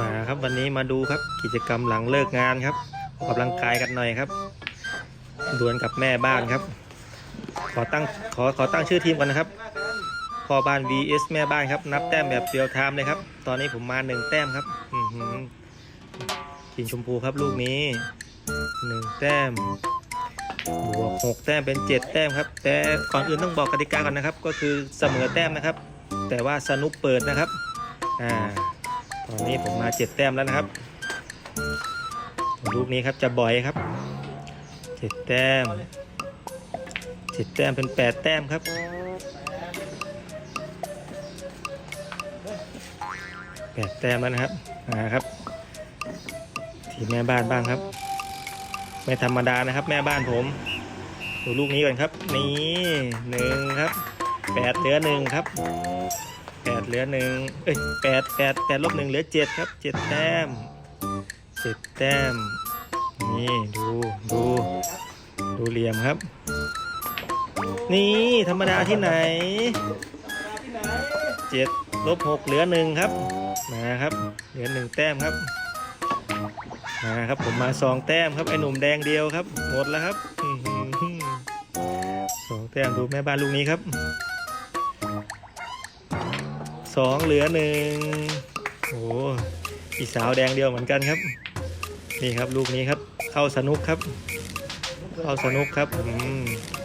มาครับวันนี้มาดูครับกิจกรรมหลังเลิกงานครับออกกำลังกายกันหน่อยครับดวลกับแม่บ้านครับ ขอตั้งขอขอตั้งชื่อทีมกันนะครับพ่อบ้าน vs แม่บ้านครับ นับแต้มแบบเดียวไทม์เลยครับ ตอนนี้ผมมาหนึ่งแต้มครับอือหือทีมชมพูครับลูกนี้หนึ่งแต้มบวกหกแต้มเป็นเจ็ดแต้มครับ แต่ก่อนอื่นต้องบอกกติกาก่อนนะครับ ก็คือเสมอแต้มนะครับ แต่ว่าสนุกเปิดนะครับอ่า ตอนนี้ผมมาเจ็ดแต้มแล้วนะครับ ลูกนี้ครับจะบ่อยครับเจ็ดแต้มเจ็ดแต้มเป็นแปดแต้มครับแปดแต้มแล้วนะครับมาครับ ทีแม่บ้านบ้างครับ ไม่ธรรมดานะครับ แม่บ้านผมดูลูกนี้ก่อนครับ นี่หนึ่งครับแปดเหลือหนึ่งครับ แปดเหลือหนึ่งเอ้ยแปดแปดแปดลบหนึ่งเหลือเจ็ดครับเจ็ดแต้มเจ็ดแต้ม นี่ดูดูดูเหลี่ยมครับ นี่ธรรมดาที่ไหนเจ็ดลบหกเหลือหนึ่งครับมาครับ เหลือหนึ่งแต้มครับมาครับผมมาสองแต้มครับไอ้หนุ่มแดงเดียวครับหมดแล้วครับสองแต้มดูแม่บ้านลูกนี้ครับ สองเหลือหนึ่งโอ้อีสาวแดงเดียวเหมือนกันครับ นี่ครับลูกนี้ครับ เข้าสนุกครับ เข้าสนุกครับ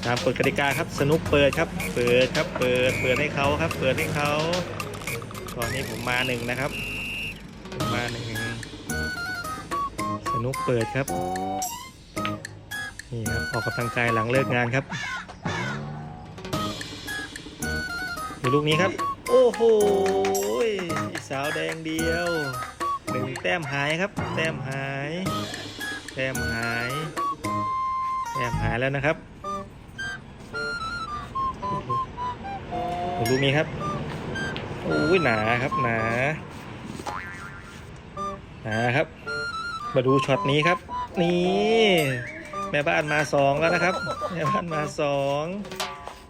ตามกฎกติกาครับ สนุกเปิดครับ เปิดครับ เปิด เปิดให้เขาครับ เปิดให้เขาตอนนี้ผมมาหนึ่งนะครับผมมาหนึ่งสนุกเปิดครับ นี่ครับออกกำลังกายหลังเลิกงานครับดูลูกนี้ครับ โอ้โหสาวแดงเดียวหนึ่งแต้มหายครับ แต้มหาย แต้มหาย แต้มหายแล้วนะครับดูลูกนี้ครับโอ้ยหนาครับหนาหนาครับ มาดูช็อตนี้ครับ นี่ แม่บ้านมาสองแล้วนะครับ แม่บ้านมาสอง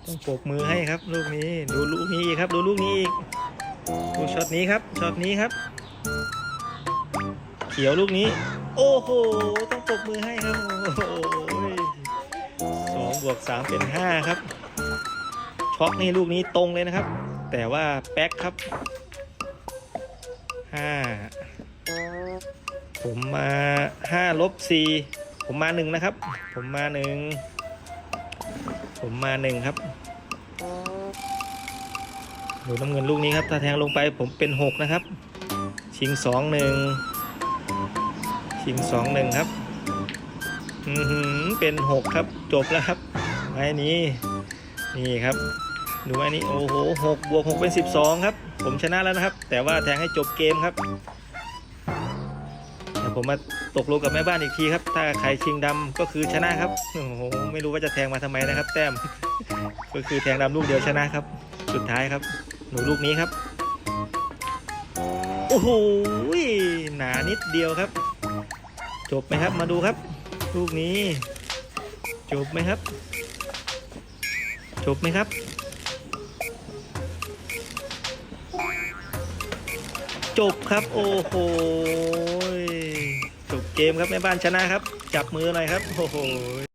ต้องปรบมือให้ครับ ลูกนี้ ดูลูกนี้อีกครับ ดูลูกนี้อีกดูช็อตนี้ครับช็อตนี้ครับ เขียวลูกนี้ โอ้โห ต้องปรบมือให้ครับสองบวกสามเป็นห้าครับ ช็อกนี่ลูกนี้ตรงเลยนะครับ แต่ว่าแป๊กครับห้าผมมาห้าลบสี่ผมมาหนึ่งนะครับ ผมมาหนึ่ง ผมมาหนึ่งครับ ดูน้ำเงินลูกนี้ครับ ถ้าแทงลงไปผมเป็นหกนะครับ ชิงสองหนึ่งชิงสองหนึ่งครับ อือหือเป็นหกครับ จบแล้วครับไม้นี้ นี่ครับ ดูไม้นี้ โอ้โหหกบวกหกเป็นสิบสองครับ ผมชนะแล้วนะครับ แต่ว่าแทงให้จบเกมครับเดี๋ยว ผมมาตกลงกับแม่บ้านอีกทีครับ ถ้าใครชิงดำก็คือชนะครับ โอ้โห ไม่รู้ว่าจะแทงมาทำไมนะครับ แต้ม ก็คือแทงดำลูกเดียวชนะครับ สุดท้ายครับ หนูลูกนี้ครับ โอ้โห หนานิดเดียวครับ จบไหมครับ มาดูครับ ลูกนี้ จบไหมครับ จบไหมครับ จบครับ โอ้โห จบเกมครับแม่บ้านชนะครับ จับมือหน่อยครับ โอ้โห